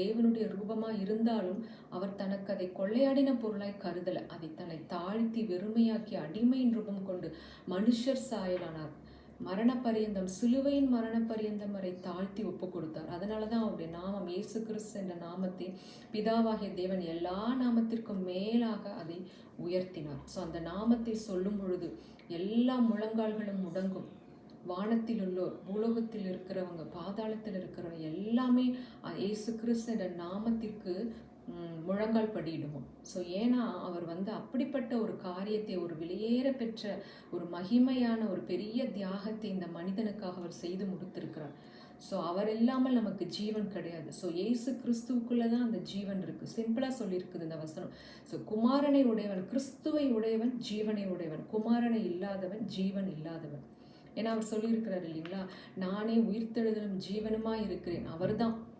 தேவனுடைய ரூபமாக இருந்தாலும் அவர் தனக்கு அதை கொள்ளையாடின பொருளாய் கருதலை. அதை தன்னை தாழ்த்தி வெறுமையாக்கி அடிமையின் ரூபம் கொண்டு மனுஷர் சாயலானார். மரணப்பரியந்தம் சிலுவையின் மரணப்பரியந்தம் வரை தாழ்த்தி ஒப்பு கொடுத்தார் அதனால தான் அவருடைய நாமம் இயேசு கிறிஸ்து என்ற நாமத்தை பிதாவாகிய தேவன் எல்லா நாமத்திற்கும் மேலாக அதை உயர்த்தினார். ஸோ அந்த நாமத்தை சொல்லும் பொழுது எல்லா முழங்கால்களும் முடங்கும். வானத்தில் உள்ளோர் பூலோகத்தில் இருக்கிறவங்க பாதாளத்தில் இருக்கிறவங்க எல்லாமே இயேசு கிறிஸ்து நாமத்திற்கு முழங்கால் படியிடுவோம் ஸோ ஏன்னா அவர் வந்து அப்படிப்பட்ட ஒரு காரியத்தை ஒரு வெளியேற பெற்ற ஒரு மகிமையான ஒரு பெரிய தியாகத்தை இந்த மனிதனுக்காக அவர் செய்து முடித்திருக்கிறார். ஸோ அவர் இல்லாமல் நமக்கு ஜீவன் கிடையாது. ஸோ ஏசு கிறிஸ்துவுக்குள்ளே தான் அந்த ஜீவன் இருக்குது சிம்பிளாக சொல்லியிருக்குது இந்த வசனம். ஸோ குமாரனை உடையவன் கிறிஸ்துவை உடையவன் ஜீவனை உடையவன். குமாரனை இல்லாதவன் ஜீவன் இல்லாதவன். ஏன்னா அவர் சொல்லியிருக்கிறார் இல்லைங்களா? நானே உயிர்த்தெழுதலும் ஜீவனமாக இருக்கிறேன். அவர்தான்.